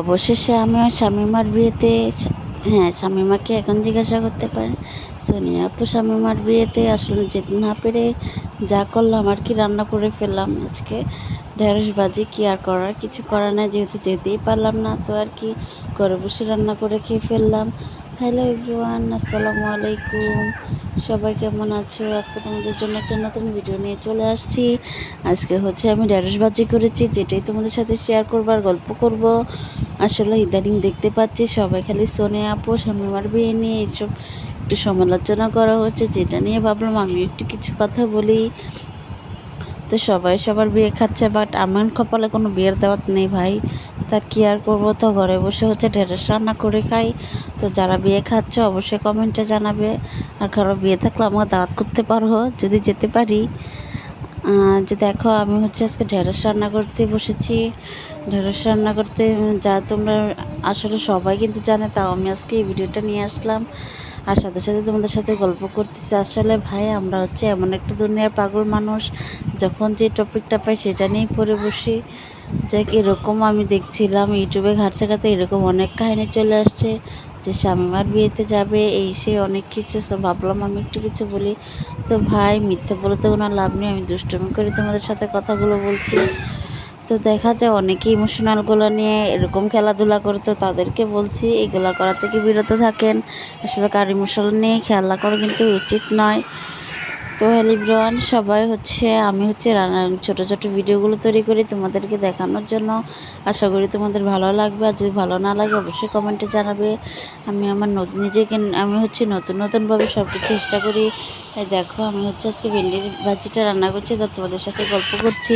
অবশেষে আমি ওই স্বামীমার বিয়েতে হ্যাঁ স্বামীমাকে এখন জিজ্ঞাসা করতে পারেন সোনিয়া আপু, স্বামীমার বিয়েতে আসলে যেতে না পেরে যা করলাম আর কি রান্না করে ফেললাম? আজকে ঢেঁড়স ভাজি কি আর করার? কিছু করার নাই, যেহেতু যেতেই পারলাম না, তো আর কি ঘরে বসে রান্না করে খেয়ে ফেললাম। হ্যালো এভরিওয়ান, আসসালামু আলাইকুম। সবাই কেমন আছো? আজকে তোমাদের জন্য একটা নতুন ভিডিও নিয়ে চলে আসছি। আজকে হচ্ছে আমি ঢেঁড়স ভাজি করেছি, যেটাই তোমাদের সাথে শেয়ার করব আর গল্প করব। আসলে ইদানিং দেখতে পাচ্ছি সবাই খালি সোনে আপু শামিমার বিয়ে নিয়ে এইসব একটু সমালোচনা করা হচ্ছে, যেটা নিয়ে ভাবলাম আমি একটু কিছু কথা বলি। তো সবাই সবার বিয়ে খাচ্ছে বাট আমার কপালে কোনো বিয়ের দাওয়াত নেই ভাই। তার কি আর করব তো? ঘরে বসে হচ্ছে ঢেঁড়স রান্না করে খাই। তো যারা বিয়ে খাচ্ছে অবশ্যই কমেন্টে জানাবে। আর কারও বিয়ে থাকলে আমাকে দাওয়াত করতে পারো, যদি যেতে পারি। যে দেখো আমি হচ্ছে আজকে ঢেঁড়স রান্না করতে বসেছি। ঢেঁড়স রান্না করতে যা তোমরা আসলে সবাই কিন্তু জানে, তাও আমি আজকে এই ভিডিওটা নিয়ে আসলাম। আর সাথে সাথে তোমাদের সাথে গল্প করতেছি। আসলে ভাই, আমরা হচ্ছে এমন একটা দুনিয়ার পাগল মানুষ, যখন যে টপিকটা পাই সেটা নিয়েই পড়ে বসি। যাক, এরকম আমি দেখছিলাম, ইউটিউবে ঘাটতে ঘাটতে এরকম অনেক কাহিনী চলে আসছে যে স্বামীমার বিয়েতে যাবে, এই সে অনেক কিছু সব ভাবলাম আমি একটু কিছু বলি। তো ভাই, মিথ্যে বলে তো কোনো লাভ নেই, আমি দুষ্টমি করে তোমাদের সাথে কথাগুলো বলছি। তো দেখা যায় অনেকে ইমোশনালগুলো নিয়ে এরকম খেলাধুলা করতো, তাদেরকে বলছি এগুলো করা থেকে বিরত থাকেন। আসলে কার ইমোশনাল নিয়ে খেলা করা কিন্তু উচিত নয়। তো হেলিব্রন সবাই হচ্ছে, আমি হচ্ছে রান্না ছোটো ছোটো ভিডিওগুলো তৈরি করি তোমাদেরকে দেখানোর জন্য। আশা করি তোমাদের ভালো লাগবে, আর যদি ভালো না লাগে অবশ্যই কমেন্টে জানাবে। আমি আমার নতুন, নিজেকে, আমি হচ্ছে নতুন নতুনভাবে সব কিছু চেষ্টা করি। তাই দেখো, আমি হচ্ছে আজকে ভেন্ডির ভাজিটা রান্না করছি, তো তোমাদের সাথে গল্প করছি।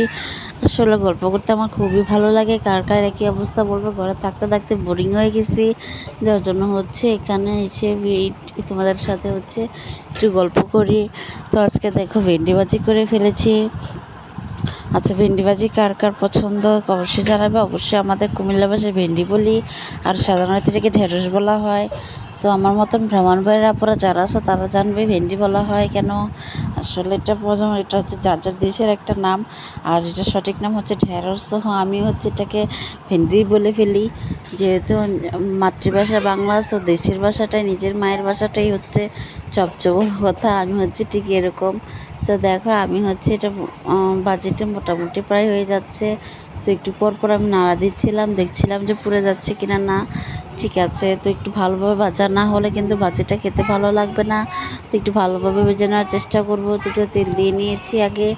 আসলে গল্প করতে আমার খুবই ভালো লাগে, কার কার একই অবস্থা বলব, ঘরে থাকতে থাকতে বোরিং হয়ে গেছি। যার জন্য হচ্ছে এখানে এসে তোমাদের সাথে হচ্ছে একটু গল্প করি। তো আজকে দেখো ভেন্ডি ভাজি করে ফেলেছি। আচ্ছা ভেন্ডি ভাজি কার কার পছন্দ অবশ্যই জানাবে। অবশ্যই আমাদের কুমিল্লা ভাষায় ভেন্ডি বলি। আর সাধারণত এটাকে ঢেঁড়স বলা হয়। সো আমার মতন ভ্রমণ ভাইয়ের আপুরা যারা আছে, তারা জানবে ভেন্ডি বলা হয় কেন। আসলে এটা প্রথম, এটা হচ্ছে যার যার দেশের একটা নাম, আর এটা সঠিক নাম হচ্ছে ঢেঁড়স। সহ আমি হচ্ছে এটাকে ভেন্ডি বলে ফেলি। যেহেতু মাতৃভাষা বাংলা, সো দেশের ভাষাটাই, নিজের মায়ের ভাষাটাই হচ্ছে সবচেয়ে কথা। আমি হচ্ছে ঠিক এরকম। সো দেখো, আমি হচ্ছে এটা বাজেটে মোটামুটি প্রায় হয়ে যাচ্ছে। সো একটু পর পর আমি নাড়া দিচ্ছিলাম, দেখছিলাম যে পুড়ে যাচ্ছে কিনা না। ঠিক আছে, তো একটু ভালোভাবে ভাজা না হলে কিন্তু ভাজিটা খেতে ভালো লাগবে না। তো একটু ভালোভাবে ভেজে নেওয়ার চেষ্টা করব। তো তেল দিয়ে নিয়েছি আগে।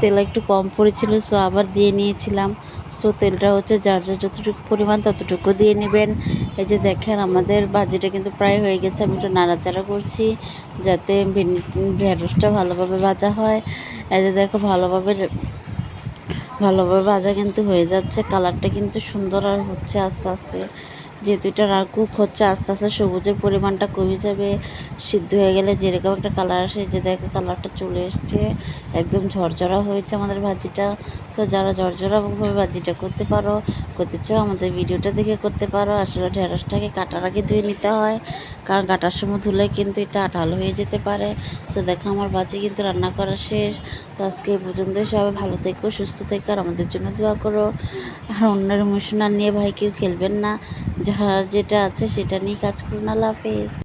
তেল একটু কম পড়েছিল, সো আবার দিয়ে নিয়েছিলাম। সো তেলটা হচ্ছে যার যার যতটুকু পরিমাণ ততটুকু দিয়ে নেবেন। এই যে দেখেন, আমাদের ভাজিটা কিন্তু প্রায় হয়ে গেছে। আমি একটু নাড়াচাড়া করছি যাতে ঢেঁড়সটা ভালোভাবে ভাজা হয়। এই যে দেখো, ভালোভাবে ভালোভাবে ভাজা কিন্তু হয়ে যাচ্ছে। কালারটা কিন্তু সুন্দর আর হচ্ছে আস্তে আস্তে। যেহেতু এটা কুক হচ্ছে, আস্তে আস্তে সবুজের পরিমাণটা কমে যাবে, সিদ্ধ হয়ে গেলে যেরকম একটা কালার আসে যে দেখো কালারটা চলে এসছে, একদম ঝরঝরা হয়েছে আমাদের ভাজিটা। তো যারা ঝরঝরাভাবে ভাজিটা করতে পারো, করতে চাও, আমাদের ভিডিওটা দেখে করতে পারো। আসলে ঢেঁড়সটাকে কাটার আগে ধুয়ে নিতে হয়, কারণ কাটার সময় ধুলে কিন্তু এটা আঠাল হয়ে যেতে পারে। তো দেখো আমার ভাজি কিন্তু রান্না করা শেষ। তো, আজকে পর্যন্ত সবাই ভালো থেকো, সুস্থ থেকো, আর আমাদের জন্য দোয়া করো। আর অন্যের ইমোশনাল নিয়ে ভাই কেউ খেলবেন না। যার যেটা আছে সেটা নিয়ে কাজ করুন। আল্লাহ হাফেজ।